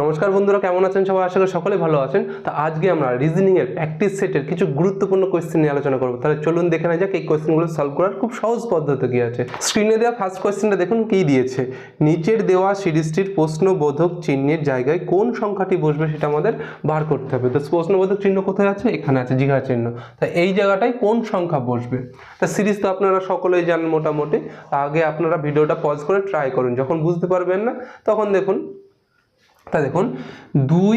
নমস্কার বন্ধুরা, কেমন আছেন সবাই? আশা করি সকলে ভালো আছেন। তা আজকে আমরা রিজনিং এর প্র্যাকটিস সেটের কিছু গুরুত্বপূর্ণ কোয়েশ্চেন নিয়ে আলোচনা করব। তাহলে চলুন দেখে নেওয়া যাক, এই কোয়েশ্চেনগুলো সলভ করার খুব সহজ পদ্ধতি কি আছে। স্ক্রিনে দেওয়া ফার্স্ট কোয়েশ্চেনটা দেখুন কি দিয়েছে। নিচের দেওয়া সিরিজটির প্রশ্নবোধক চিহ্নের জায়গায় কোন সংখ্যাটি বসবে সেটা আমাদের বার করতে হবে। তো প্রশ্নবোধক চিহ্ন কোথায় আছে? এখানে আছে জিঘা চিহ্ন। তা এই জায়গাটায় কোন সংখ্যা বসবে? তা সিরিজ তো আপনারা সকলেই জানেন মোটামুটি। আগে আপনারা ভিডিওটা পজ করে ট্রাই করুন। যখন বুঝতে পারবেন না, তখন দেখুন তা দেখুন, দুই,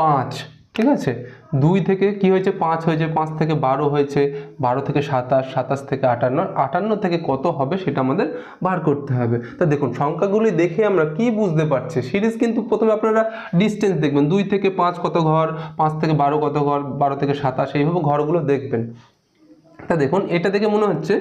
পাঁচ, ঠিক আছে? দুই থেকে কি হয়েছে? পাঁচ হয়েছে, পাঁচ থেকে বারো হয়েছে, বারো থেকে সাতাশ সাতাশ থেকে আটান্ন আটান্ন থেকে কত হবে সেটা আমাদের বার করতে হবে। তা দেখুন, সংখ্যাগুলি দেখে আমরা কি বুঝতে পারছি? সিরিজ কিন্তু প্রথমে আপনারা ডিস্টেন্স দেখবেন। দুই থেকে পাঁচ কত ঘর? পাঁচ থেকে বারো কত ঘর? বারো থেকে সাতাশ, এইভাবে ঘরগুলো দেখবেন। তা দেখুন, এটা দেখে মনে হচ্ছে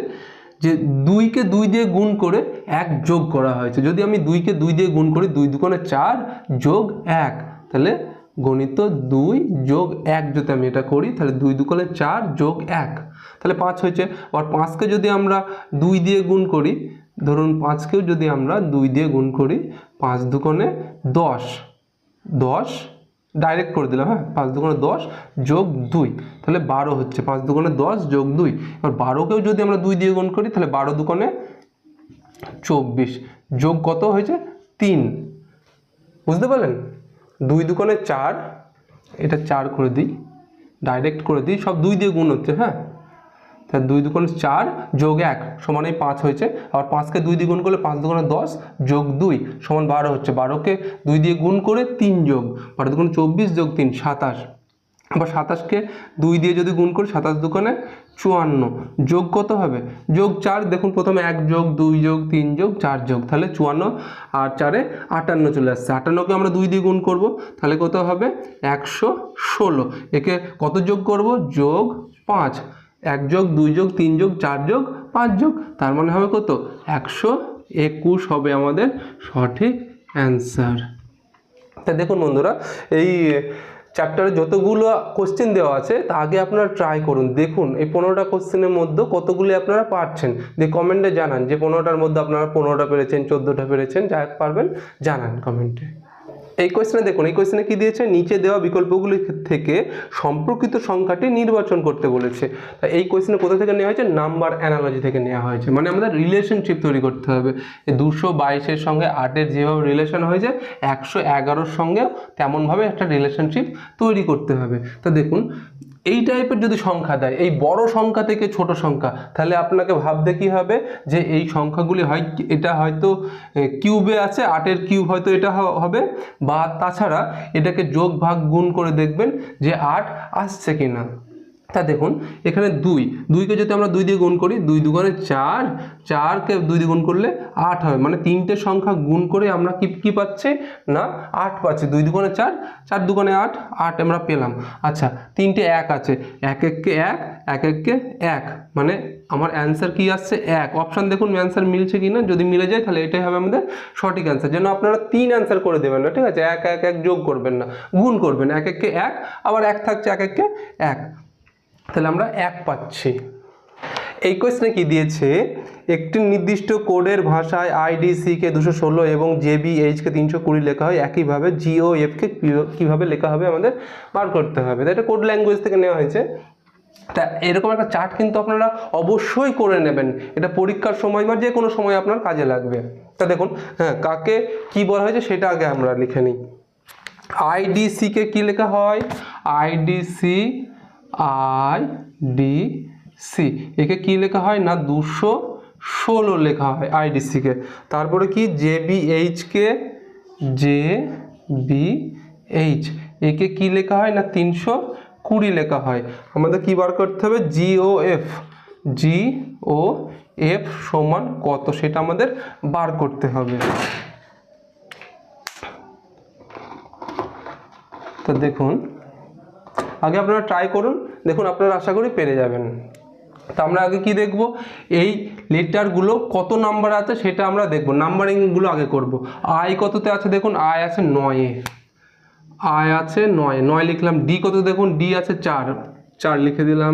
যে দুইকে দুই দিয়ে গুণ করে এক যোগ করা হয়েছে। যদি আমি দুইকে দুই দিয়ে গুণ করি, দুই দুকোণে চার যোগ এক, তাহলে গণিত দুই যোগ এক যদি আমি এটা করি, তাহলে দুই দুকোণে চার যোগ এক। তাহলে পাঁচ হয়েছে। আর পাঁচকে যদি আমরা দুই দিয়ে গুণ করি, ধরুন পাঁচকেও যদি আমরা দুই দিয়ে গুণ করি, পাঁচ দুকোণে দশ দশ ডাইরেক্ট করে দিলাম হ্যাঁ? পাঁচ দুগুণে দশ যোগ দুই, তাহলে বারো হচ্ছে। পাঁচ দুগুণে দশ যোগ দুই। এবার বারোকেও যদি আমরা দুই দিয়ে গুণ করি, তাহলে বারো দুগুণে চব্বিশ। যোগ কত হয়েছে? তিন। বুঝতে পারলেন? দুই দুগুণে চার, এটা চার করে দিই ডাইরেক্ট করে দিই, সব দুই দিয়ে গুণ হচ্ছে হ্যাঁ? তাহলে দুই দুগুণে চার যোগ এক সমান এই পাঁচ হয়েছে। আবার পাঁচকে দুই দিয়ে গুণ করলে পাঁচ দুগুণে দশ যোগ দুই সমান বারো হচ্ছে। বারোকে দুই দিয়ে গুণ করে তিন যোগ। বারো দুগুণে চব্বিশ যোগ তিন, সাতাশ। আবার সাতাশকে দুই দিয়ে যদি গুণ করি, সাতাশ দুগুণে চুয়ান্ন। যোগ কত হবে? যোগ চার, দেখুন প্রথমে এক যোগ, দুই যোগ, তিন যোগ, চার যোগ। তাহলে চুয়ান্ন আর চারে আটান্ন চলে আসছে। আটান্নকে আমরা দুই দিয়ে গুণ করব, তাহলে কত হবে? একশো ষোলো। একে কত যোগ করব? যোগ পাঁচ। এক যোগ দুই যোগ তিন যোগ চার যোগ পাঁচ যোগ তার মানে হবে কত? একশো একুশ হবে আমাদের সঠিক অ্যান্সার। তা দেখুন বন্ধুরা, এই চ্যাপ্টারে যতগুলো কোশ্চেন দেওয়া আছে, তা আগে আপনারা ট্রাই করুন। দেখুন, এই পনেরোটা কোশ্চেনের মধ্যে কতগুলি আপনারা পারছেন? দিয়ে কমেন্টে জানান, যে পনেরোটার মধ্যে আপনারা পনেরোটা পেরেছেন, চোদ্দোটা পেরেছেন যা পারবেন, জানান কমেন্টে এই কোয়েশ্চেনে দেখুন, এই কোয়েশ্চেনে কি দিয়েছে? নিচে দেওয়া বিকল্পগুলি থেকে সম্পর্কিত সংখ্যাটি নির্বাচন করতে বলেছে। তা এই কোয়েশ্চেনে কোথা থেকে নেওয়া হয়েছে? নাম্বার অ্যানালজি থেকে নেওয়া হয়েছে। মানে আমাদের রিলেশনশিপ তৈরি করতে হবে। দুশো বাইশের সঙ্গে আটের যেভাবে রিলেশন হয়েছে, একশো এগারোর সঙ্গেও তেমনভাবে একটা রিলেশনশিপ তৈরি করতে হবে। তো দেখুন এই টাইপের যদি সংখ্যা দেয়, এই বড় সংখ্যা থেকে ছোট সংখ্যা, তাহলে আপনাকে ভাবতে কি হবে? যে এই সংখ্যাগুলি হয়, এটা হয়তো কিউবে আছে, আটের কিউব হয়তো এটা হবে। বা তাছাড়া এটাকে যোগ ভাগ গুণ করে দেখবেন যে আট আসছে কিনা। তা দেখুন, এখানে দুই। দুইকে যদি আমরা দুই দিয়ে গুণ করি, দুই দুগুণে চার, চারকে দুই দিয়ে গুণ করলে আট হবে। মানে তিনটে সংখ্যা গুণ করে আমরা কি, কী পাচ্ছি? না, আট পাচ্ছি। দুই দুগুণে চার চার দুগুণে আট আট আমরা পেলাম। আচ্ছা তিনটে এক আছে। এক এককে এক এক এককে এক। মানে আমার অ্যান্সার কি আসছে? এক। অপশান দেখুন অ্যান্সার মিলছে কি না যদি মিলে যায়, তাহলে এটাই হবে আমাদের সঠিক অ্যান্সার যেন আপনারা তিন অ্যান্সার করে দেবেন না, ঠিক আছে? এক এক এক যোগ করবেন না, গুণ করবেন। এক এককে এক, আবার এক থাকছে এক এককে এক। তাহলে আমরা এক পাচ্ছি। এই কোয়েশ্চনে কি দিয়েছে? একটি নির্দিষ্ট কোডের ভাষায় আইডিসিকে দুশো ষোলো এবং জেবিএইচকে তিনশো কুড়ি লেখা হয়। একইভাবে জিও এফকে কীভাবে লেখা হবে আমাদের বার করতে হবে। তাই এটা কোড ল্যাঙ্গুয়েজ থেকে নেওয়া হয়েছে। তা এরকম একটা চার্ট কিন্তু আপনারা অবশ্যই করে নেবেন। এটা পরীক্ষার সময় বা যে কোনো সময় আপনার কাজে লাগবে। তা দেখুন হ্যাঁ কাকে কি বলা হয়েছে সেটা আগে আমরা লিখে নিই। আইডিসিকে কি লেখা হয়? আইডিসি আই ডি সি একে কি লেখা হয়? না, দুশো ষোলো লেখা হয় আইডিসিকে তারপরে কি? J H K J B H একে কি লেখা হয়? না, তিনশো কুড়ি লেখা হয়। আমাদের কি বার করতে হবে? জি O F G O F সমান কত? সেটা আমাদের বার করতে হবে। তো দেখুন আগে আপনারা ট্রাই করুন, দেখুন আপনারা আশা করি পেরে যাবেন। তা আমরা আগে কি দেখব? এই লেটারগুলো কত নাম্বার আছে সেটা আমরা দেখব। নাম্বারিংগুলো আগে করব। আই কততে আছে দেখুন? আই আছে নয়ে আয় আছে নয় নয় লিখলাম ডি কত দেখুন? ডি আছে চার। চার লিখে দিলাম।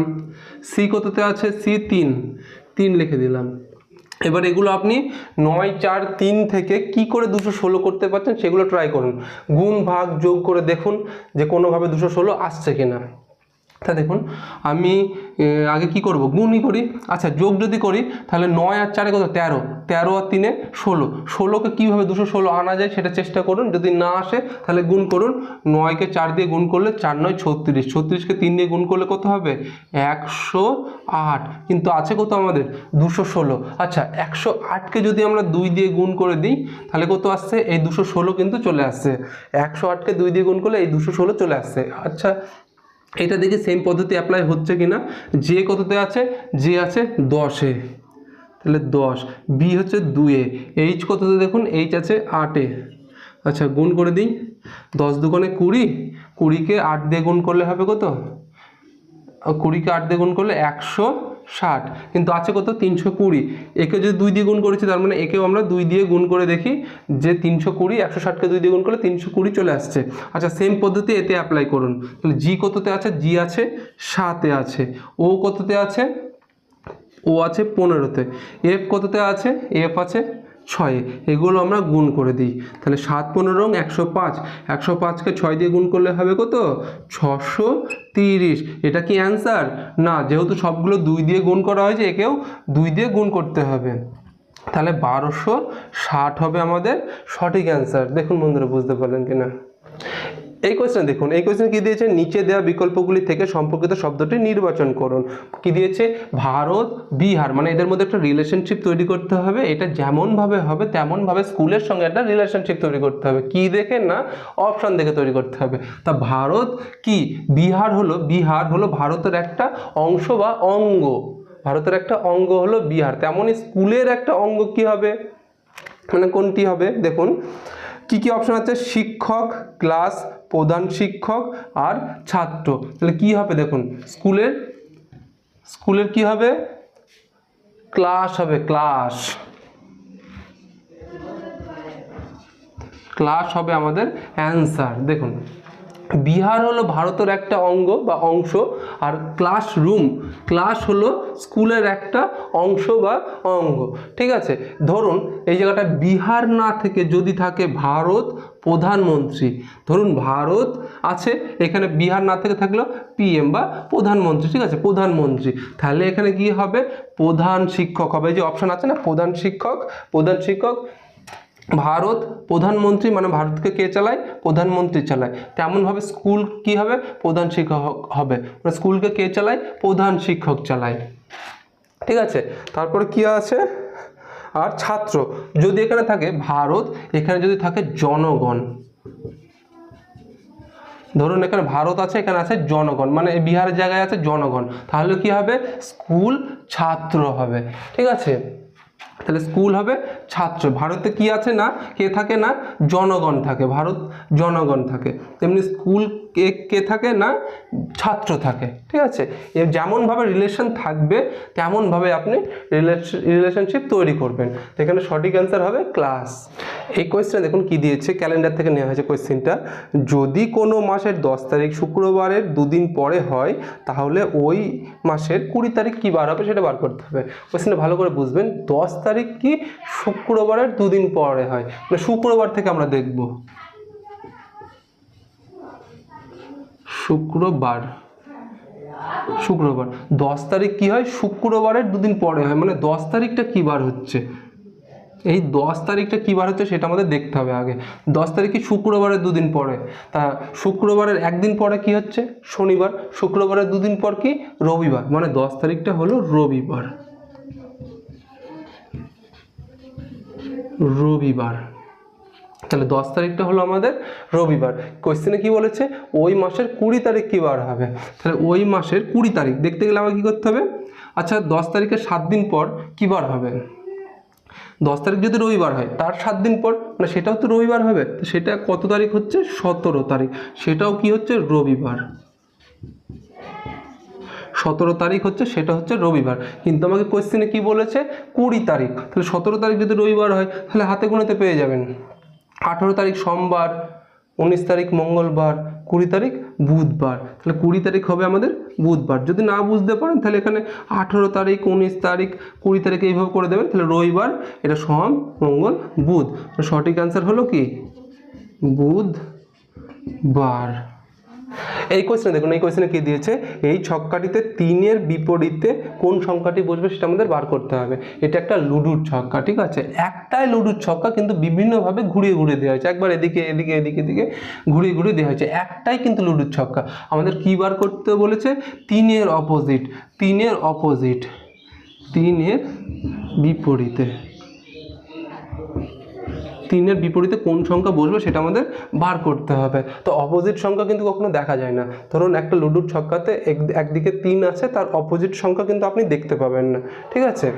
সি কততে আছে? সি তিন। তিন লিখে দিলাম। এবার এগুলো আপনি নয়, চার, তিন থেকে কি করে দুশো ষোলো করতে পারছেন সেগুলো ট্রাই করুন। গুণ, ভাগ, যোগ করে দেখুন যে কোনোভাবে দুশো ষোলো আসছে কিনা। তা দেখুন, আমি আগে কি করব? গুণই করি। আচ্ছা যোগ যদি করি, তাহলে নয় আর চারে কত? তেরো। তেরো আর তিনে ষোলো। ষোলোকে কীভাবে দুশো ষোলো আনা যায় সেটা চেষ্টা করুন। যদি না আসে, তাহলে গুণ করুন। নয়কে চার দিয়ে গুণ করলে চার নয়, ছত্রিশ। ছত্রিশকে তিন দিয়ে গুণ করলে কত হবে? একশো আট। কিন্তু আছে কত আমাদের? দুশো ষোলো। আচ্ছা একশো আটকে যদি আমরা দুই দিয়ে গুণ করে দিই, তাহলে কত আসছে? এই দুশো ষোলো কিন্তু চলে আসছে। একশো আটকে দুই দিয়ে গুণ করলে এই দুশো ষোলো চলে আসছে। আচ্ছা এটা দেখি সেম পদ্ধতি অ্যাপ্লাই হচ্ছে কি না যে কততে আছে? যে আছে দশে তাহলে দশ। বি হচ্ছে দুয়ে এইচ কততে দেখুন? এইচ আছে আটে আচ্ছা গুণ করে দিই। দশ দুগুণে কুড়ি। কুড়িকে আট দিয়ে গুণ করলে হবে কত? কুড়িকে আট দিয়ে গুণ করলে একশো। ষাট, কিন্তু আছে কত? তিনশো কুড়ি। একে যদি দুই দিয়ে গুণ করেছি, তার মানে একেও আমরা দুই দিয়ে গুণ করে দেখি যে তিনশো কুড়ি, একশো ষাটকে দুই দিয়ে গুণ করলে তিনশো কুড়ি চলে আসছে। আচ্ছা সেম পদ্ধতি এতে অ্যাপ্লাই করুন। তাহলে জি কততে আছে? জি আছে সাতে আছে। ও কততে আছে? ও আছে পনেরোতে। এফ কততে আছে? এফ আছে ছয়ে, এগুলো আমরা গুণ করে দিই। তাহলে সাত পনেরো একশো পাঁচ, একশো পাঁচকে ছয় দিয়ে গুণ করলে হবে কত? ছশো তিরিশ। এটা কি অ্যান্সার? না, যেহেতু সবগুলো দুই দিয়ে গুণ করা হয়েছে, একেও দুই দিয়ে গুণ করতে হবে। তাহলে বারোশো ষাট হবে আমাদের সঠিক অ্যান্সার। দেখুন বন্ধুরা, বুঝতে পারলেন কিনা? এই কোয়েশ্চেন দেখুন, এই কোয়েশ্চেন কি দিয়েছে? নিচে দেওয়া বিকল্পগুলি থেকে সম্পর্কিত শব্দটি নির্বাচন করুন। কি দিয়েছে? ভারত, বিহার মানে এদের মধ্যে একটা রিলেশনশিপ তৈরি করতে হবে। এটা যেমনভাবে হবে, তেমনভাবে স্কুলের সঙ্গে একটা রিলেশনশিপ তৈরি করতে হবে। কি দেখে না? অপশন দেখে তৈরি করতে হবে। তা ভারত কি? বিহার হলো বিহার হলো ভারতের একটা অংশ বা অঙ্গ। ভারতের একটা অঙ্গ হলো বিহার। তেমনই স্কুলের একটা অঙ্গ কি হবে? মানে কোনটি হবে? দেখুন কি কি অপশন আছে? শিক্ষক ক্লাস প্রধান শিক্ষক আর ছাত্র। তাহলে কি হবে দেখুন, স্কুলের স্কুলের কি হবে? ক্লাস হবে ক্লাস ক্লাস হবে আমাদের অ্যান্সার দেখুন বিহার হলো ভারতের একটা অঙ্গ বা অংশ, আর ক্লাসরুম, ক্লাস হলো স্কুলের একটা অংশ বা অঙ্গ, ঠিক আছে? ধরুন, এই জায়গাটা বিহার না থেকে যদি থাকে ভারত প্রধানমন্ত্রী, ধরুন ভারত আছে, এখানে বিহার না থেকে থাকল পিএম বা প্রধানমন্ত্রী, ঠিক আছে? প্রধানমন্ত্রী, তাহলে এখানে কি হবে? প্রধান শিক্ষক হবে যে অপশন আছে না, প্রধান শিক্ষক প্রধান শিক্ষক ভারত প্রধানমন্ত্রী মানে ভারতকে কে চালায়? প্রধানমন্ত্রী চালায়। তেমনভাবে স্কুল কি হবে? প্রধান শিক্ষক হবে। মানে স্কুলকে কে চালায়? প্রধান শিক্ষক চালায়। ঠিক আছে? তারপরে কি আছে? আর ছাত্র। যদি এখানে থাকে ভারত, এখানে যদি থাকে জনগণ। ধরুন এখানে ভারত আছে, এখানে আছে জনগণ। মানে বিহারের জায়গায় আছে জনগণ। তাহলে কি হবে? স্কুল ছাত্র হবে। ঠিক আছে? তাহলে স্কুল হবে ছাত্র। ভারতে কি আছে না? কে থাকে না? জনগণ থাকে। ভারত জনগণ থাকে। তেমনি স্কুল কে কে থাকে না? ছাত্র থাকে। ঠিক আছে? যেমনভাবে রিলেশন থাকবে, তেমনভাবে আপনি রিলেশনশিপ তৈরি করবেন। তো এখানে সঠিক অ্যান্সার হবে ক্লাস এই কোয়েশ্চেন দেখুন কি দিয়েছে? ক্যালেন্ডার থেকে নেওয়া হয়েছে কোয়েশ্চেনটা যদি কোনো মাসের দশ তারিখ শুক্রবারের দুদিন পরে হয়, তাহলে ওই মাসের কুড়ি তারিখ কী বার হবে সেটা বার করতে হবে। কোয়েশ্চেনটা ভালো করে বুঝবেন। দশ তারিখ কি? শুক্রবারের দুদিন পরে হয়। মানে শুক্রবার থেকে আমরা দেখব। শুক্রবার। শুক্রবার। দশ তারিখ কি হয়? শুক্রবারের দুদিন পরে হয়। মানে দশ তারিখটা কী বার হচ্ছে? এই দশ তারিখটা কী বার হচ্ছে সেটা আমাদের দেখতে হবে আগে। দশ তারিখে শুক্রবারের দুদিন পরে? তা শুক্রবারের একদিন পরে কি হচ্ছে? শনিবার। শুক্রবারের দুদিন পর কি? রবিবার। মানে দশ তারিখটা হলো রবিবার। রবিবার। তাহলে দশ তারিখটা হলো আমাদের রবিবার। কোয়েশ্চেনে কি বলেছে? ওই মাসের কুড়ি তারিখ কী বার হবে? তাহলে ওই মাসের কুড়ি তারিখ। দেখতে গেলে আমাকে কী করতে হবে? আচ্ছা দশ তারিখের সাত দিন পর কী বার হবে? দশ তারিখ যদি রবিবার হয়, তার সাত দিন পর? মানে সেটাও তো রবিবার হবে। তো সেটা কত তারিখ হচ্ছে? সতেরো তারিখ। সেটাও কি হচ্ছে? রবিবার। সতেরো তারিখ হচ্ছে, সেটা হচ্ছে রবিবার। কিন্তু আমাকে কোয়েশ্চেনে কি বলেছে? কুড়ি তারিখ। তাহলে সতেরো তারিখ যদি রবিবার হয়, তাহলে হাতে গোনাতে পেয়ে যাবেন। আঠেরো তারিখ সোমবার, উনিশ তারিখ মঙ্গলবার, কুড়ি তারিখ বুধবার। তাহলে কুড়ি তারিখ হবে আমাদের বুধবার। যদি না বুঝতে পারেন, তাহলে এখানে আঠেরো তারিখ, উনিশ তারিখ, কুড়ি তারিখ এইভাবে করে দেবেন। তাহলে রবিবার, এটা সোম, মঙ্গল, বুধ। সঠিক অ্যান্সার হলো কি? বুধবার। এই কোয়েশ্চেনে দেখুন, এই কোয়েশ্চেনে কি দিয়েছে? এই ছক্কাটিতে তিনের বিপরীতে কোন সংখ্যাটি বসবে সেটা আমাদের বার করতে হবে। এটা একটা লুডুর ছক্কা, ঠিক আছে? একটাই লুডুর ছক্কা কিন্তু বিভিন্নভাবে ঘুরিয়ে ঘুরিয়ে দেওয়া হয়েছে। একবার এদিকে এদিকে এদিকে এদিকে ঘুরিয়ে ঘুরিয়ে দেওয়া হয়েছে। একটাই কিন্তু লুডুর ছক্কা। আমাদের কি বার করতে বলেছে? তিনের অপোজিট তিনের অপোজিট তিনের বিপরীতে। তিনের বিপরীতে কোন সংখ্যা বসবে সেটা আমাদের বার করতে হবে। তো অপোজিট সংখ্যা কিন্তু কখনো দেখা যায় না। ধরুন একটা লুডুর ছক্কাতে এক- একদিকে তিন আছে, তার অপোজিট সংখ্যা কিন্তু আপনি দেখতে পাবেন না। ঠিক আছে?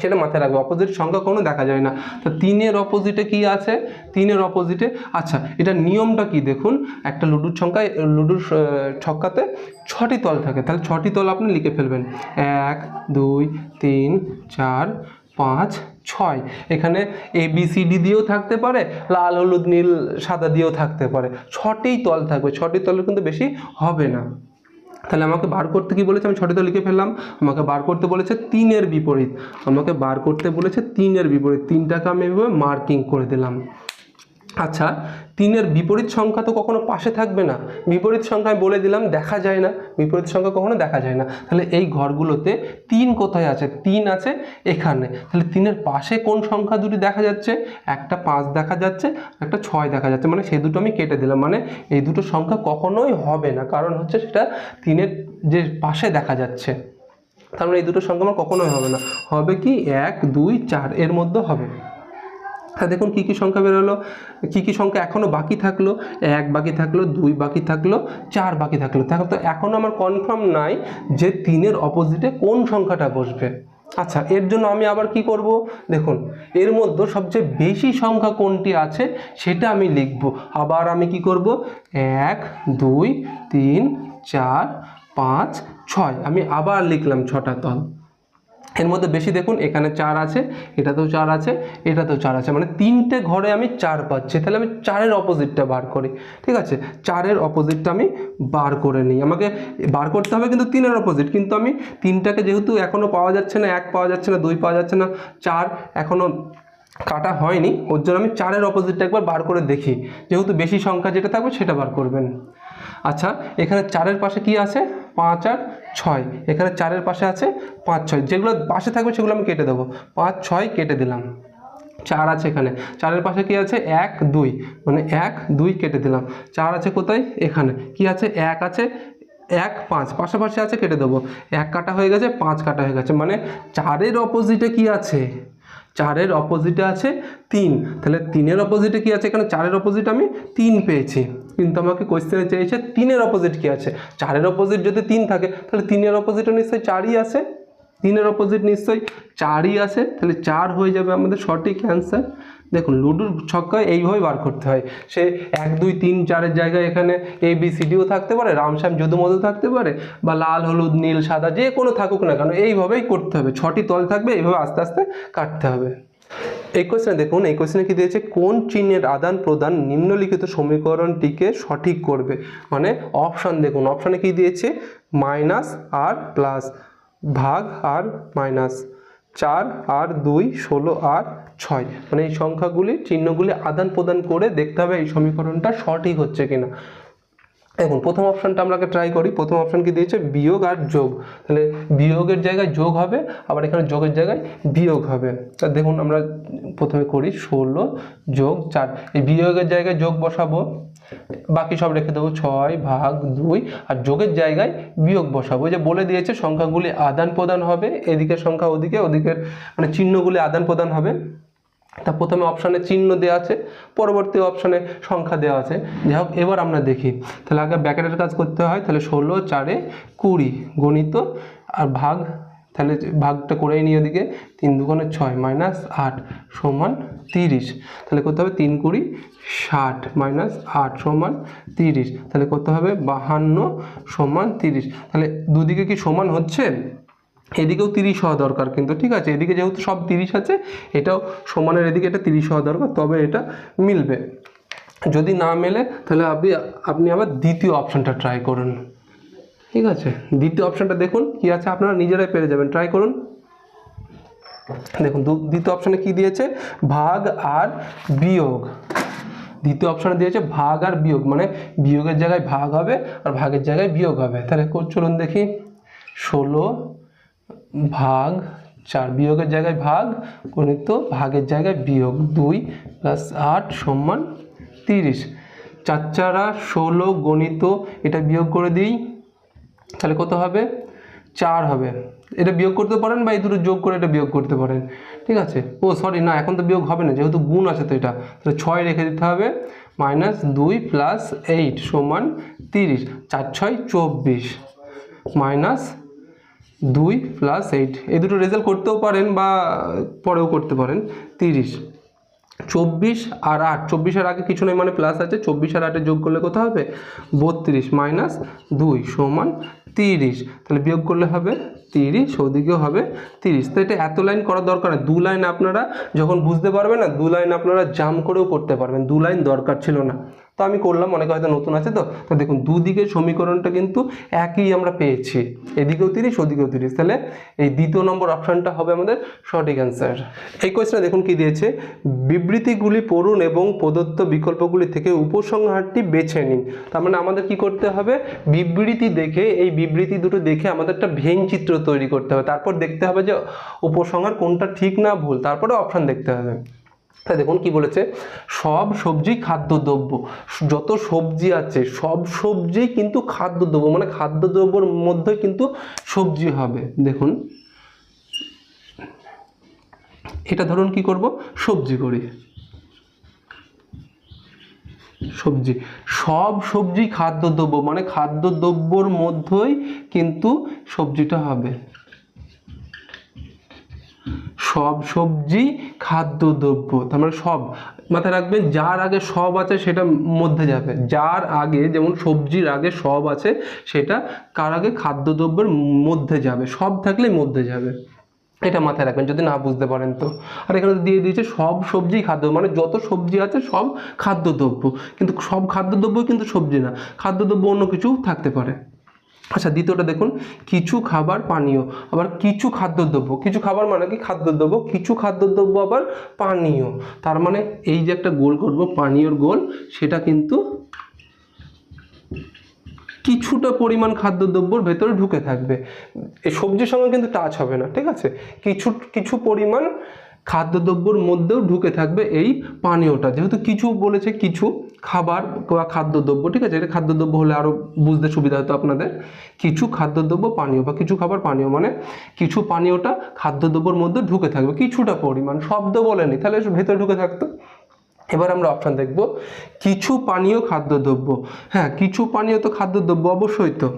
সেটা মাথায় রাখবে। অপোজিট সংখ্যা কোনো দেখা যায় না। তো তিনের অপোজিটে কি আছে? তিনের অপোজিটে আচ্ছা এটা নিয়মটা কি দেখুন? একটা লুডুর সংখ্যায়, লুডুর ছক্কাতে ছটি তল থাকে। তাহলে ছটি তল আপনি লিখে ফেলবেন। এক, দুই, তিন, চার, পাঁচ ছয়। এখানে এ বি সি ডি দিয়েও থাকতে পারে, লাল, হলুদ, নীল, সাদা দিয়েও থাকতে পারে। ছটি তল থাকবে ছটি তলের কিন্তু বেশি হবে না। তাহলে আমাকে বার করতে কি বলেছে? আমি ছটি তল লিখে ফেললাম। আমাকে বার করতে বলেছে তিনের বিপরীত। আমাকে বার করতে বলেছে তিনের বিপরীত। তিনটাকে আমি এভাবে মার্কিং করে দিলাম। আচ্ছা তিনের বিপরীত সংখ্যা তো কখনো পাশে থাকবে না। বিপরীত সংখ্যা আমি বলে দিলাম, দেখা যায় না। বিপরীত সংখ্যা কখনো দেখা যায় না। তাহলে এই ঘরগুলোতে তিন কোথায় আছে? তিন আছে এখানে। তাহলে তিনের পাশে কোন সংখ্যা দুটি দেখা যাচ্ছে? একটা পাঁচ দেখা যাচ্ছে, একটা ছয় দেখা যাচ্ছে। মানে সে দুটো আমি কেটে দিলাম। মানে এই দুটো সংখ্যা কখনোই হবে না। কারণ হচ্ছে সেটা তিনের যে পাশে দেখা যাচ্ছে। তার মানে এই দুটো সংখ্যা আমার কখনোই হবে না। হবে কি? এক, দুই, চার। এর মধ্যে হবে। হ্যাঁ দেখুন কী কী সংখ্যা বেরোলো, কী কী সংখ্যা এখনও বাকি থাকল, এক বাকি থাকল, দুই বাকি থাকল, চার বাকি থাকল। তাহলে তো এখনও আমার কনফার্ম নাই যে তিনের অপোজিটে কোন সংখ্যাটা বসবে। আচ্ছা এর জন্য আমি আবার কি করব? দেখুন, এর মধ্যে সবচেয়ে বেশি সংখ্যা কোনটি আছে সেটা আমি লিখব। আবার আমি কি করব? এক, দুই, তিন, চার, পাঁচ, ছয়। আমি আবার লিখলাম ছটা তল। এর মধ্যে বেশি দেখুন, এখানে চার আছে, এটাতেও চার আছে, এটাতেও চার আছে মানে তিনটে ঘরে আমি চার পাচ্ছি। তাহলে আমি চারের অপোজিটটা বার করি, ঠিক আছে? চারের অপোজিটটা আমি বার করে নিই। আমাকে বার করতে হবে কিন্তু তিনের অপোজিট কিন্তু আমি তিনটাকে যেহেতু এখনও পাওয়া যাচ্ছে না, এক পাওয়া যাচ্ছে না, দুই পাওয়া যাচ্ছে না, চার এখনও কাটা হয়নি, ওর জন্য আমি চারের অপোজিটটা একবার বার করে দেখি। যেহেতু বেশি সংখ্যা যেটা থাকবে সেটা বার করবেন। আচ্ছা এখানে চারের পাশে কি আছে? পাঁচ আর ছয়। এখানে চারের পাশে আছে পাঁচ, ছয়। যেগুলো পাশে থাকবে সেগুলো আমি কেটে দেবো। পাঁচ, ছয় কেটে দিলাম। চার আছে এখানে। চারের পাশে কি আছে? এক, দুই। মানে এক, দুই কেটে দিলাম। চার আছে কোথায়? এখানে। কি আছে? এক আছে। এক, পাঁচ। পাশাপাশি আছে কেটে দেবো। এক কাটা হয়ে গেছে, পাঁচ কাটা হয়ে গেছে। মানে চারের অপোজিটে কি আছে? চারের অপোজিটে আছে তিন। তাহলে তিনের অপোজিটে কি আছে? এখানে চারের অপোজিট আমি তিন পেয়েছি। কিন্তু আমাকে কোয়েশ্চেনে চেয়েছে তিনের অপোজিট কি আছে? চারের অপোজিট যদি তিন থাকে, তাহলে তিনের অপোজিটও নিশ্চয়ই চারই আছে। তিনের অপোজিট নিশ্চয়ই চারই আছে। তাহলে চার হয়ে যাবে আমাদের সঠিক অ্যান্সার দেখুন লুডুর ছক্কায় এইভাবে বার করতে হয়। সে এক, দুই, তিন, চারের জায়গায় এখানে এ বি থাকতে পারে রামশ্যাম যদু থাকতে পারে বা লাল, হলুদ, নীল, সাদা যে কোনো থাকুক না কেন, এইভাবেই করতে হবে। ছটি তল থাকবে, এইভাবে আস্তে আস্তে কাটতে হবে। এই কোয়েশ্চেনে দেখুন, এই কোয়েশ্চেনে কি দিয়েছে? কোন চিহ্নের আদান প্রদান নিম্নলিখিত সমীকরণটিকে সঠিক করবে? মানে অপশান দেখুন অপশানে কি দিয়েছে? মাইনাস আর প্লাস ভাগ আর মাইনাস চার আর দুই, ষোলো আর ছয়। মানে এই সংখ্যাগুলি, চিহ্নগুলি আদান প্রদান করে দেখতে হবে এই সমীকরণটা সঠিক হচ্ছে কিনা। দেখুন, প্রথম অপশানটা আমরাকে ট্রাই করি। প্রথম অপশান কি দিয়েছে? বিয়োগ আর যোগ। তাহলে বিয়োগের জায়গায় যোগ হবে, আবার এখানে যোগের জায়গায় বিয়োগ হবে। তা দেখুন, আমরা প্রথমে করি ষোলো যোগ চার। এই বিয়োগের জায়গায় যোগ বসাবো। বাকি সব রেখে দেবো ছয় ভাগ দুই। আর যোগের জায়গায় বিয়োগ বসাবো। যে বলে দিয়েছে, সংখ্যাগুলি আদান প্রদান হবে, এদিকের সংখ্যা ওদিকে, ওদিকের মানে চিহ্নগুলি আদান প্রদান হবে। তা প্রথমে অপশানে চিহ্ন দেওয়া আছে, পরবর্তী অপশানে সংখ্যা দেওয়া আছে। যাই হোক, এবার আমরা দেখি। তাহলে আগে ব্যাকেটের কাজ করতে হয়, তাহলে ষোলো, চারে কুড়ি, গণিত আর ভাগ, তাহলে ভাগটা করেই নিই ওদিকে, তিন দুগুণে ছয় মাইনাস আট সমান তিরিশ। তাহলে করতে হবে তিন কুড়ি, ষাট মাইনাস আট সমান তিরিশ। তাহলে করতে হবে বাহান্ন সমান তিরিশ। তাহলে দুদিকে কি সমান হচ্ছে? এদিকেও তিরিশ হওয়া দরকার কিন্তু, ঠিক আছে? এদিকে যেহেতু সব তিরিশ আছে, এটাও সমানের এদিকে এটা তিরিশ হওয়া দরকার, তবে এটা মিলবে। যদি না মেলে, তাহলে আপনি আপনি আবার দ্বিতীয় অপশানটা ট্রাই করুন। ঠিক আছে? দ্বিতীয় অপশানটা দেখুন, কি আছে আপনারা নিজেরাই পেরে যাবেন ট্রাই করুন। দেখুন দ্বিতীয় অপশানে কি দিয়েছে? ভাগ আর বিয়োগ। দ্বিতীয় অপশানে দিয়েছে ভাগ আর বিয়োগ মানে বিয়োগের জায়গায় ভাগ হবে আর ভাগের জায়গায় বিয়োগ হবে। তাহলে চলুন দেখি। ষোলো ভাগ চার বিয়োগের জায়গায় ভাগ, গণিত ভাগের জায়গায় বিয়োগ দুই প্লাস আট সমান তিরিশ। চার চারা ষোলো গণিত এটা বিয়োগ করে দিই, তাহলে কত হবে? চার হবে। এটা বিয়োগ করতে পারেন বা এই দুটো যোগ করে এটা বিয়োগ করতে পারেন। ঠিক আছে? ও সরি না, এখন তো বিয়োগ হবে না, যেহেতু গুণ আছে তো এটা। তাহলে ছয় রেখে দিতে হবে মাইনাস দুই প্লাস এইট সমান তিরিশ, চার, ছয়, চব্বিশ। মাইনাস দুই প্লাস এইট এই দুটো রেজাল্ট করতেও পারেন বা পরেও করতে পারেন। তিরিশ। চব্বিশ আর আট। চব্বিশের আগে কিছু নেই মানে প্লাস আছে। চব্বিশ আর আটে যোগ করলে কত হবে? বত্রিশ মাইনাস দুই সমান তিরিশ। তাহলে বিয়োগ করলে হবে তিরিশ, ওদিকেও হবে তিরিশ। তো এটা এত লাইন করার দরকার নেই। দু লাইন আপনারা যখন বুঝতে পারবেন না, দু লাইন আপনারা জাম করেও করতে পারবেন। দু লাইন দরকার ছিল না। তো আমি করলাম, অনেকে হয়তো নতুন আছে তো। তো দেখুন, দুদিকের সমীকরণটা কিন্তু একই আমরা পেয়েছি। এদিকেও তিরিশ, ওদিকেও তিরিশ। তাহলে এই দ্বিতীয় নম্বর অপশানটা হবে আমাদের সঠিক অ্যান্সার এই কোয়েশ্চনে দেখুন কি দিয়েছে, বিবৃতিগুলি পড়ুন এবং প্রদত্ত বিকল্পগুলি থেকে উপসংহারটি বেছে নিন। তার মানে আমাদের কি করতে হবে? বিবৃতি দেখে, এই বিবৃতি দুটো দেখে আমাদের একটা ভেন চিত্র তৈরি করতে হবে। তারপর দেখতে হবে যে উপসংহার কোনটা ঠিক না ভুল। তারপরে অপশান দেখতে হবে। তাই দেখুন কি বলেছে? সব সবজি খাদ্যদ্রব্য, যত সবজি আছে, সব সবজি কিন্তু খাদ্যদ্রব্য মানে খাদ্যদ্রব্যর মধ্যে কিন্তু সবজি হবে। দেখুন, এটা ধরুন কি করব? সবজি করি। সবজি, সব সবজি খাদ্যদ্রব্য মানে খাদ্যদ্রব্যর মধ্যেই কিন্তু সবজিটা হবে। সব সবজি খাদ্যদ্রব্য তার মানে সব। মাথায় রাখবেন, যার আগে সব আছে, সেটা মধ্যে যাবে। যার আগে, যেমন সবজির আগে সব আছে, সেটা কার আগে? খাদ্যদ্রব্যের মধ্যে যাবে। সব থাকলে মধ্যে যাবে। এটা মাথায় রাখবেন, যদি না বুঝতে পারেন তো। আর এখানে দিয়ে দিয়েছে, সব সবজি, খাদ্য। মানে যত সবজি আছে, সব খাদ্যদ্রব্য কিন্তু সব খাদ্যদ্রব্য কিন্তু সবজি না। খাদ্যদ্রব্য অন্য কিছু থাকতে পারে। আচ্ছা দ্বিতীয়টা দেখুন, কিছু খাবার পানীয়, আবার কিছু খাদ্যদ্রব্য, কিছু খাবার মানে কি? খাদ্যদ্রব্য, কিছু খাদ্যদ্রব্য আবার পানীয়, তার মানে এই যে একটা গোল করব, পানীয়র গোল, সেটা কিন্তু কিছুটা পরিমাণ খাদ্যদ্রব্যর ভেতরে ঢুকে থাকবে। সবজির সঙ্গে কিন্তু টাচ হবে না, ঠিক আছে? কিছু কিছু পরিমাণ খাদ্যদ্রব্যর মধ্যেও ঢুকে থাকবে এই পানীয়টা। যেহেতু কিছু বলেছে কিছু খাবার বা খাদ্যদ্রব্য, ঠিক আছে? এটা খাদ্যদ্রব্য হলে আরও বুঝতে সুবিধা হতো আপনাদের। কিছু খাদ্যদ্রব্য পানীয় বা কিছু খাবার পানীয় মানে কিছু পানীয়টা খাদ্যদ্রব্যর মধ্যে ঢুকে থাকবে। কিছুটা পরিমাণ, শব্দ বলেনি, তাহলে ভেতরে ঢুকে থাকতো। এবার আমরা অপশান দেখব। কিছু পানীয় খাদ্যদ্রব্য হ্যাঁ কিছু পানীয় তো খাদ্যদ্রব্য অবশ্যই তো।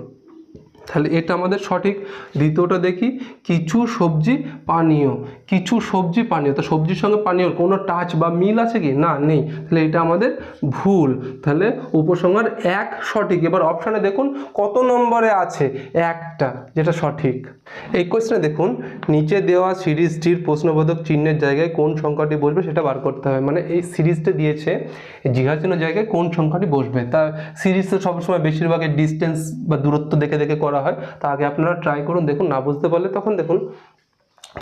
তাহলে এটা আমাদের সঠিক। দ্বিতীয়টা দেখি, কিছু সবজি পানীয়, কিছু সবজি পানীয়, তো সবজির সঙ্গে পানীয়, কোনো টাচ বা মিল আছে কি? না, নেই। তাহলে এটা আমাদের ভুল। তাহলে উপসংহার এক সঠিক। এবার অপশানে দেখুন, কত নম্বরে আছে একটা, যেটা সঠিক। এই কোয়েশ্চনে দেখুন, নিচে দেওয়া সিরিজটির প্রশ্নবোধক চিহ্নের জায়গায় কোন সংখ্যাটি বসবে সেটা বার করতে হবে। মানে এই সিরিজটা দিয়েছে জিহার চিহ্ন জায়গায় কোন সংখ্যাটি বসবে। তা সিরিজ তো সবসময় বেশিরভাগ ডিস্টেন্স বা দূরত্ব দেখে দেখে করা হয়, তা আগে আপনারা ট্রাই করুন, দেখুন না বুঝতে পারলে তখন দেখুন।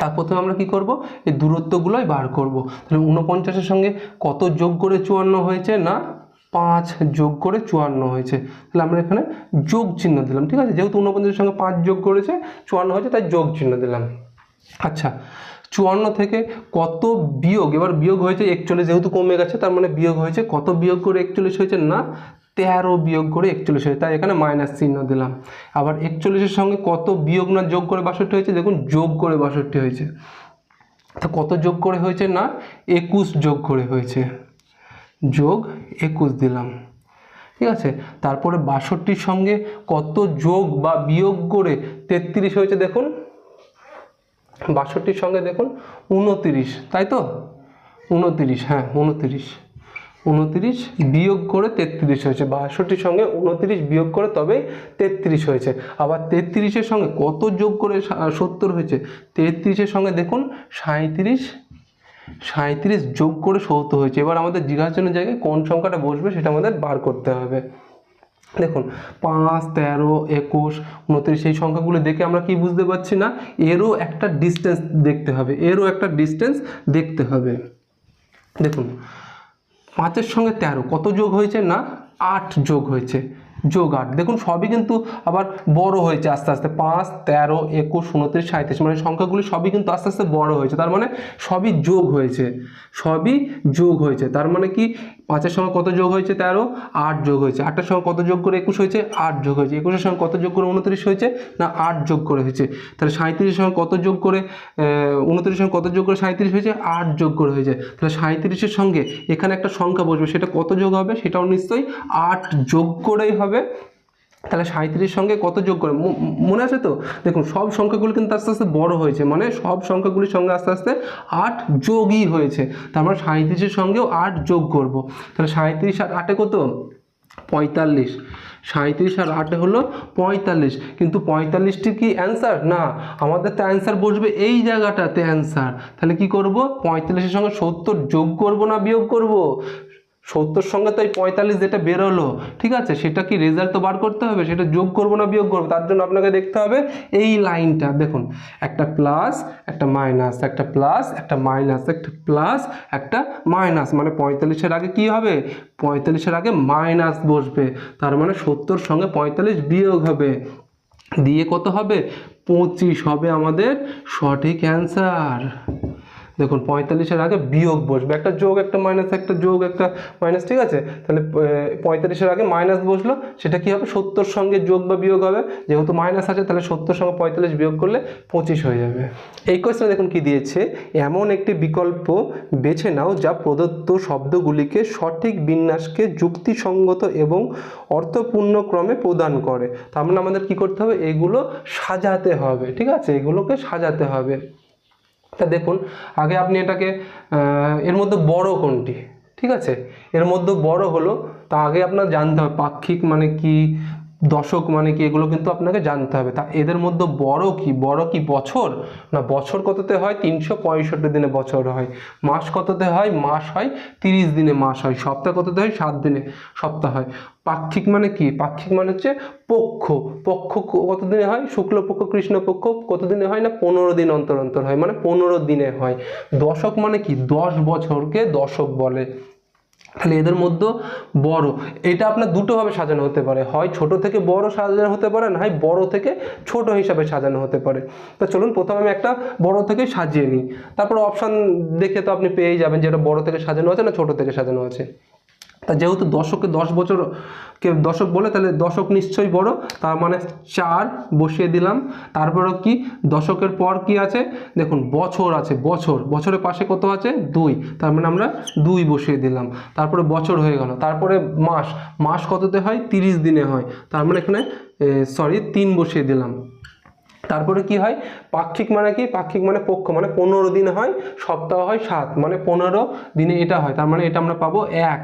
তার প্রথমে আমরা কি করব? এই দূরত্বগুলোই বার করব। তাহলে উনপঞ্চাশের সঙ্গে কত যোগ করে চুয়ান্ন হয়েছে না পাঁচ যোগ করে চুয়ান্ন হয়েছে? তাহলে আমরা এখানে যোগ চিহ্ন দিলাম, ঠিক আছে? যেহেতু উনপঞ্চাশের সঙ্গে পাঁচ যোগ করেছে, চুয়ান্ন হয়েছে, তাই যোগ চিহ্ন দিলাম। আচ্ছা চুয়ান্ন থেকে কত বিয়োগ? এবার বিয়োগ হয়েছে একচল্লিশ, যেহেতু কমে গেছে, তার মানে বিয়োগ হয়েছে কত বিয়োগ করে একচল্লিশ হয়েছে না তেরো বিয়োগ করে একচল্লিশ হয়েছে, তাই এখানে মাইনাস চিহ্ন দিলাম। আবার একচল্লিশের সঙ্গে কত বিয়োগ না যোগ করে বাষট্টি হয়েছে? দেখুন, যোগ করে বাষট্টি হয়েছে। তো কত যোগ করে হয়েছে না? একুশ যোগ করে হয়েছে। যোগ একুশ দিলাম। ঠিক আছে? তারপরে বাষট্টির সঙ্গে কত যোগ বা বিয়োগ করে তেত্রিশ হয়েছে দেখুন। বাষট্টির সঙ্গে দেখুন, উনতিরিশ, তাই তো? উনতিরিশ হ্যাঁ উনতিরিশ। উনতিরিশ বিয়োগ করে তেত্রিশ হয়েছে। বাষট্টির সঙ্গে উনত্রিশ বিয়োগ করে তবেই তেত্রিশ হয়েছে। আবার তেত্রিশের সঙ্গে কত যোগ করে সত্তর হয়েছে? তেত্রিশের সঙ্গে দেখুন সাঁত্রিশ সাঁত্রিশ যোগ করে সত্তর হয়েছে। এবার আমাদের জিজ্ঞাসাজনের জায়গায় কোন সংখ্যাটা বসবে সেটা আমাদের বার করতে হবে। দেখুন, পাঁচ, তেরো, একুশ, উনত্রিশ, এই সংখ্যাগুলো দেখে আমরা কি বুঝতে পারছি না? এরও একটা ডিস্টেন্স দেখতে হবে। এরও একটা ডিস্টেন্স দেখতে হবে। দেখুন পাঁচের সঙ্গে তেরো, কত যোগ হয়েছে না? আট যোগ হয়েছে, যোগ আট। দেখুন, সবই কিন্তু আবার বড় হয়েছে আস্তে আস্তে। পাঁচ, তেরো, একুশ, উনত্রিশ সাঁত্রিশ মানে সংখ্যাগুলি সবই কিন্তু আস্তে আস্তে বড় হয়েছে। তার মানে সবই যোগ হয়েছে, সবই যোগ হয়েছে। তার মানে কি? পাঁচের সঙ্গে কত যোগ হয়েছে তেরো? আট যোগ হয়েছে। আটটার সঙ্গে কত যোগ করে একুশ হয়েছে? আট যোগ হয়েছে। একুশের সঙ্গে কত যোগ করে উনত্রিশ হয়েছে? না, আট যোগ করে হয়েছে। তাহলে সাঁত্রিশের সঙ্গে কত যোগ করে উনত্রিশের সঙ্গে কত যোগ করে সাঁত্রিশ হয়েছে? আট যোগ করে হয়েছে। তাহলে সাঁত্রিশের সঙ্গে এখানে একটা সংখ্যা বসবে। সেটা কত যোগ হবে? সেটাও নিশ্চয়ই আট যোগ করেই হবে। তাহলে সাঁত্রিশের সঙ্গে কত যোগ করে? মনে আছে তো? দেখুন, সব সংখ্যাগুলো কিন্তু আস্তে আস্তে বড় হয়েছে মানে সব সংখ্যাগুলির সঙ্গে আস্তে আস্তে আট যোগই হয়েছে। তার মানে সাঁত্রিশের সঙ্গেও আট যোগ করব। তাহলে সাঁত্রিশ আর আটে কত? পঁয়তাল্লিশ। সাঁত্রিশ আর আটে হলো পঁয়তাল্লিশ। কিন্তু পঁয়তাল্লিশটি কি অ্যান্সার? না, আমাদের তো অ্যান্সার বসবে এই জায়গাটাতে অ্যান্সার। তাহলে কি করব? পঁয়তাল্লিশের সঙ্গে সত্তর যোগ করব না বিয়োগ করব? সত্তর সঙ্গে তো এই পঁয়তাল্লিশ যেটা বেরোলো, ঠিক আছে? সেটা কি রেজাল্ট তো বার করতে হবে? সেটা যোগ করব না বিয়োগ করব? তার জন্য আপনাকে দেখতে হবে এই লাইনটা দেখুন, একটা প্লাস একটা মাইনাস একটা প্লাস একটা মাইনাস একটা প্লাস একটা মাইনাস মানে পঁয়তাল্লিশের আগে কি হবে? পঁয়তাল্লিশের আগে মাইনাস বসবে। তার মানে সত্তর সঙ্গে পঁয়তাল্লিশ বিয়োগ হবে। দিয়ে কত হবে? পঁচিশ হবে আমাদের সঠিক অ্যান্সার দেখুন, পঁয়তাল্লিশের আগে বিয়োগ বসবে। একটা যোগ, একটা মাইনাস একটা যোগ, একটা মাইনাস ঠিক আছে? তাহলে পঁয়তাল্লিশের আগে মাইনাস বসল, সেটা কি হবে? সত্তর সঙ্গে যোগ বা বিয়োগ হবে। যেহেতু মাইনাস আছে, তাহলে সত্তর সঙ্গে পঁয়তাল্লিশ বিয়োগ করলে পঁচিশ হয়ে যাবে। এই কোয়েশ্চেনে দেখুন কি দিয়েছে? এমন একটি বিকল্প বেছে নাও যা প্রদত্ত শব্দগুলিকে সঠিক বিন্যাসকে যুক্তিসঙ্গত এবং অর্থপূর্ণ ক্রমে প্রদান করে। তার মানে আমাদের কি করতে হবে? এগুলো সাজাতে হবে, ঠিক আছে? এগুলোকে সাজাতে হবে। তা দেখুন, আগে আপনি এটাকে এর মধ্যে বড় কোনটি? ঠিক আছে? এর মধ্যে বড় হলো, তা আগে আপনার জানতে হবে, পাক্ষিক মানে কি? দশক মানে কি, এগুলো কিন্তু আপনাকে জানতে হবে। তা এদের মধ্যে বড় কি বড় কি বছর? না, বছর কততে হয়? তিনশো পঁয়ষট্টি দিনে বছর হয়। মাস কততে হয়? মাস হয় তিরিশ দিনে মাস হয়। সপ্তাহ কততে হয়? সাত দিনে সপ্তাহ হয়। পাক্ষিক মানে কি? পাক্ষিক মানে হচ্ছে পক্ষ। পক্ষ ক- কত দিনে হয়? শুক্লপক্ষ, কৃষ্ণপক্ষ কত দিনে হয় না? পনেরো দিন অন্তর অন্তর হয়। মানে পনেরো দিনে হয়। দশক মানে কি? দশ বছরকে দশক বলে। তাহলে এদের মধ্যে বড়, এটা আপনার দুটোভাবে সাজানো হতে পারে। হয় ছোট থেকে বড় সাজানো হতে পারে, না হয় বড় থেকে ছোট হিসাবে সাজানো হতে পারে। তো চলুন, প্রথমে আমি একটা বড় থেকে সাজিয়ে নিই। তারপর অপশান দেখে তো আপনি পেয়েই যাবেন যে এটা বড় থেকে সাজানো আছে না ছোট থেকে সাজানো আছে। তা যেহেতু দশকে দশ বছর, কে দশক বলে, তাহলে দশক নিশ্চয়ই বড়। তার মানে চার বসিয়ে দিলাম। তারপরে কি? দশকের পর কি আছে? দেখুন, বছর আছে, বছর। বছরের পাশে কত আছে? দুই। তার মানে আমরা দুই বসিয়ে দিলাম। তারপরে বছর হয়ে গেল। তারপরে মাস। মাস কততে হয়? তিরিশ দিনে হয়। তার মানে এখানে সরি তিন বসিয়ে দিলাম। তারপরে কি হয়? পাক্ষিক মানে কি? পাক্ষিক মানে পক্ষ। মানে পনেরো দিন হয়, সপ্তাহ হয় সাত। মানে পনেরো দিনে এটা হয়। তার মানে এটা আমরা পাবো এক।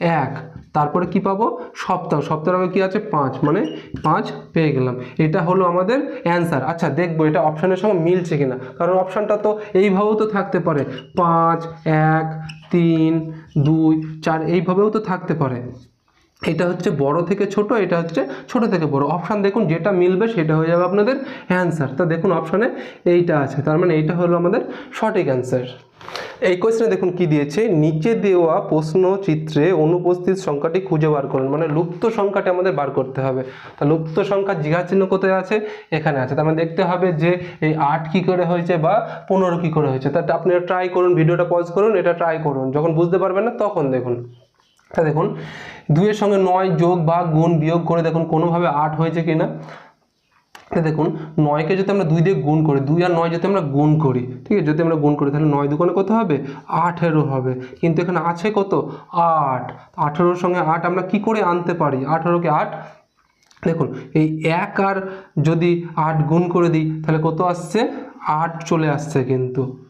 এক। তারপরে কি পাবো? সপ্তাহ। সপ্তাহের আগে কী আছে? পাঁচ। মানে পাঁচ পেয়ে গেলাম। এটা হলো আমাদের অ্যান্সার আচ্ছা দেখব এটা অপশানের সঙ্গে মিলছে কিনা। কারণ অপশানটা তো এইভাবেও তো থাকতে পারে। পাঁচ, এক, তিন, দুই, চার, এইভাবেও তো থাকতে পারে। এটা হচ্ছে বড় থেকে ছোট, এটা হচ্ছে ছোট থেকে বড়। অপশান দেখুন, যেটা মিলবে সেটা হয়ে যাবে আপনাদের অ্যান্সার তা দেখুন অপশানে এইটা আছে। তার মানে এইটা হলো আমাদের সঠিক অ্যান্সার এই কোয়েশ্চেনে দেখুন কি দিয়েছে? নিচে দেওয়া প্রশ্ন চিত্রে অনুপস্থিত সংখ্যাটি খুঁজে বার করুন। মানে লুপ্ত সংখ্যাটি আমাদের বার করতে হবে। তা লুপ্ত সংখ্যা জিঘা চিহ্ন কোথায় আছে? এখানে আছে। তার মানে দেখতে হবে যে এই আট কি করে হয়েছে বা পনেরো কি করে হয়েছে। তা আপনি ট্রাই করুন ভিডিওটা পজ করুন, এটা ট্রাই করুন। যখন বুঝতে পারবেন না, তখন দেখুন। তা দেখুন, দুইয়ের সঙ্গে নয় যোগ বা গুণ বিয়োগ করে দেখুন কোনোভাবে আট হয়েছে কিনা। তা দেখুন, নয়কে যদি আমরা দুই দিয়ে গুণ করি, দুই আর নয় যদি আমরা গুণ করি, ঠিক আছে, যদি আমরা গুণ করি, তাহলে নয় দুগুণে কত হবে? আঠেরো হবে। কিন্তু এখানে আছে কত? আট। আঠেরোর সঙ্গে আট আমরা কি করে আনতে পারি? আঠেরোকে আট। দেখুন, এই এক আর যদি আট গুণ করে দিই, তাহলে কত আসছে? আট চলে আসছে কিন্তু।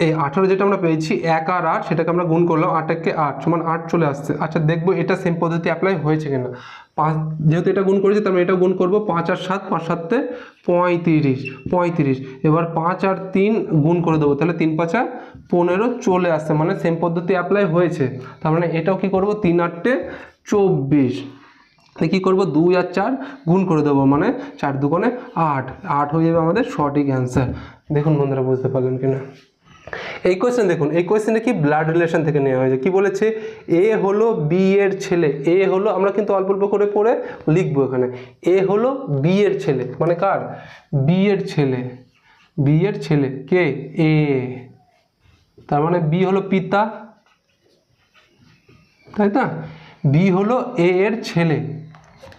এই আঠারো যেটা আমরা পেয়েছি, এক আর আট, সেটাকে আমরা গুণ করলাম আট একে আট, সমান আট চলে আসছে। আচ্ছা দেখব এটা সেম পদ্ধতি অ্যাপ্লাই হয়েছে কিনা। পাঁচ, যেহেতু এটা গুণ করেছি, তার মানে এটা গুণ করব পাঁচ আর সাত, পাঁচ সাতে পঁয়ত্রিশ পঁয়ত্রিশ। এবার পাঁচ আর তিন গুণ করে দেবো, তাহলে তিন পাঁচ পাঁচা পনেরো চলে আসছে মানে সেম পদ্ধতি অ্যাপ্লাই হয়েছে। তার মানে এটাও কী করব, তিন আটটে চব্বিশ। তাই কী করব, দুই আর চার গুণ করে দেবো মানে চার দুগুণে আট। আট হয়ে যাবে আমাদের সঠিক অ্যান্সার দেখুন বন্ধুরা, বুঝতে পারলেন কিনা? এই কোয়েশ্চেন দেখুন, এই কোয়েশ্চেনটা কি ব্লাড রিলেশন থেকে নেওয়া হয়েছে? কি বলেছে? এ হলো বি এর ছেলে। এ হলো, আমরা কিন্তু অল্প অল্প করে পড়ে লিখব এখানে। এ হলো বি এর ছেলে। মানে কার? বি এর ছেলে। বি এর ছেলে। কে? এ তার মানে বি হলো পিতা। তাই না বি হলো এ এর ছেলে।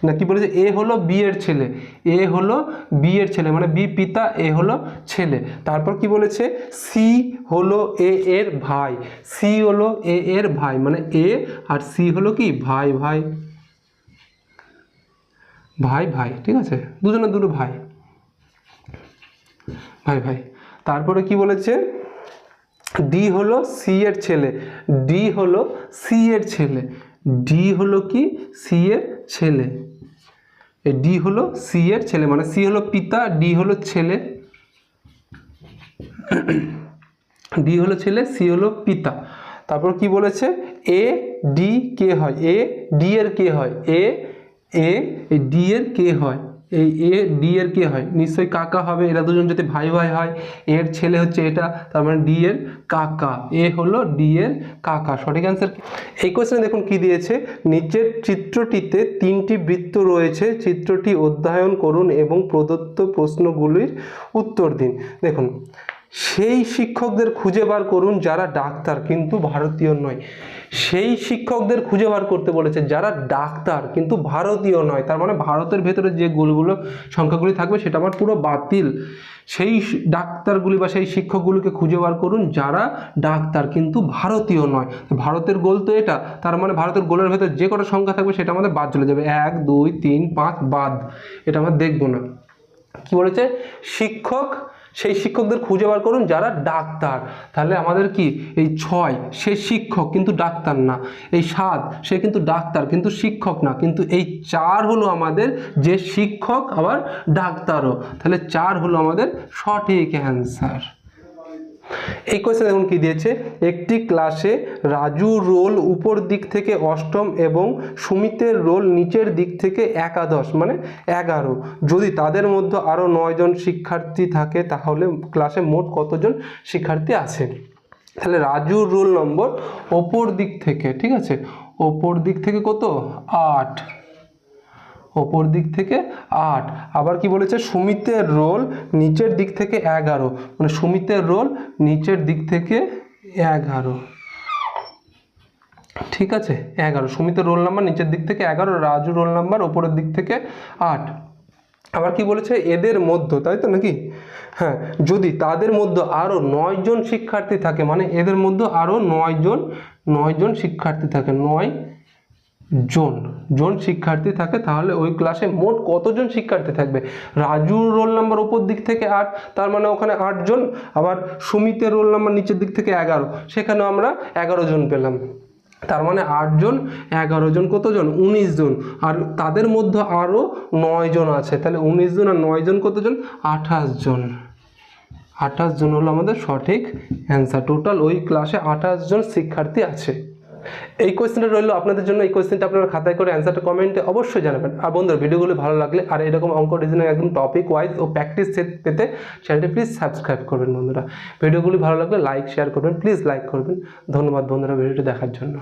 না, কি বলেছে? এ হলো বি এর ছেলে। এ হলো বি এর ছেলে মানে বি পিতা, এ হলো ছেলে। তারপর কি বলেছে? সি হলো এ এর ভাই। সি হলো এ এর ভাই মানে এ আর সি হলো কি? ভাই ভাই। ভাই ভাই, ঠিক আছে? দুজনের দুটো ভাই। ভাই ভাই। তারপরে কি বলেছে? ডি হলো সি এর ছেলে। ডি হলো সি এর ছেলে। ডি হলো কি? সি এর ছেলে। ডি হলো সি এর ছেলে মানে সি হলো পিতা, ডি হলো ছেলে, ডি হলো ছেলে, সি হলো পিতা। তারপর কি বলেছে? এ ডি কে হয়? এ ডি এর কে হয়? এ এ ডি এর কে হয়? এই এ ডি এর কে হয়? নিশ্চয়ই কাকা হবে, এরা দুজন যদি ভাই ভাই হয়, এর ছেলে হচ্ছে এটা, তার মানে ডি এর কাকা। এ হলো ডি এর কাকা। সঠিক অ্যান্সার এই কোশ্চেনে দেখুন কি দিয়েছে? নিচের চিত্রটিতে তিনটি বৃত্ত রয়েছে, চিত্রটি অধ্যয়ন করুন এবং প্রদত্ত প্রশ্নগুলির উত্তর দিন। দেখুন সেই শিক্ষকদের খুঁজে বার করুন যারা ডাক্তার, কিন্তু ভারতীয় নয়। সেই শিক্ষকদের খুঁজে বার করতে বলেছে যারা ডাক্তার, কিন্তু ভারতীয় নয়। তার মানে ভারতের ভেতরে যে গোলগুলো, সংখ্যাগুলি থাকবে সেটা আমার পুরো বাতিল। সেই ডাক্তারগুলি বা সেই শিক্ষকগুলিকে খুঁজে বার করুন যারা ডাক্তার, কিন্তু ভারতীয় নয়। ভারতের গোল তো এটা। তার মানে ভারতের গোলের ভেতর যে কটা সংখ্যা থাকবে সেটা আমাদের বাদ চলে যাবে। এক, দুই, তিন, পাঁচ, বাদ। এটা আমরা দেখব না। কি বলেছে? শিক্ষক সেই শিক্ষকদের খুঁজে বার করুন যারা ডাক্তার। তাহলে আমাদের কি? এই ছয়, সে শিক্ষক কিন্তু ডাক্তার না। এই সাত, সে কিন্তু ডাক্তার, কিন্তু শিক্ষক না। কিন্তু এই চার হলো আমাদের যে শিক্ষক আবার ডাক্তারও। তাহলে চার হলো আমাদের সঠিক অ্যান্সার এই কোয়েশ্চেন দেখুন কি দিয়েছে? একটি ক্লাসে রাজু রোল উপর দিক থেকে অষ্টম এবং সুমিতের রোল নিচের দিক থেকে একাদশ মানে এগারো। যদি তাদের মধ্যে আরও নয়জন শিক্ষার্থী থাকে, তাহলে ক্লাসে মোট কতজন শিক্ষার্থী আছে? তাহলে রাজুর রোল নম্বর ওপর দিক থেকে, ঠিক আছে? ওপর দিক থেকে কত? আট। ওপর দিক থেকে আট। আবার কি বলেছে? সুমিতের রোল নিচের দিক থেকে এগারো। মানে সুমিতের রোল নিচের দিক থেকে এগারো। ঠিক আছে? এগারো। সুমিতের রোল নাম্বার নিচের দিক থেকে এগারো রাজু রোল নাম্বার ওপরের দিক থেকে আট। আবার কি বলেছে? এদের মধ্য, তাই তো নাকি? হ্যাঁ যদি তাদের মধ্যে আরও নয়জন শিক্ষার্থী থাকে মানে এদের মধ্যে আরও নয়জন নয়জন শিক্ষার্থী থাকে, নয় জন জন শিক্ষার্থী থাকে, তাহলে ওই ক্লাসে মোট কতজন শিক্ষার্থী থাকবে? রাজুর রোল নাম্বার ওপর দিক থেকে আট, তার মানে ওখানে আটজন আবার সুমিতের রোল নাম্বার নিচের দিক থেকে এগারো সেখানে আমরা এগারো জন পেলাম। তার মানে আটজন এগারো জন কতজন? উনিশ জন, আর তাদের মধ্যে আরও নয় জন আছে, তাহলে উনিশ জন আর নয় জন কতজন? আঠাশ জন। আঠাশ জন হলো আমাদের সঠিক অ্যান্সার টোটাল ওই ক্লাসে আঠাশ জন শিক্ষার্থী আছে। এই কোয়েশ্চেনটা রইল আপনাদের জন্য। এই কোয়েশ্চেনটা আপনারা খাতায় করে অ্যান্সারটা কমেন্টে অবশ্যই জানাবেন। আর বন্ধুরা ভিডিওগুলো ভালো লাগলে আর এরকম অঙ্ক রিজনে একদম টপিক ওয়াইজ ও প্র্যাকটিস সেট পেতে চ্যানেলটি প্লিজ সাবস্ক্রাইব করবেন বন্ধুরা। ভিডিওগুলি ভালো লাগলে লাইক শেয়ার করবেন প্লিজ লাইক করবেন। ধন্যবাদ বন্ধুরা ভিডিওটি দেখার জন্য।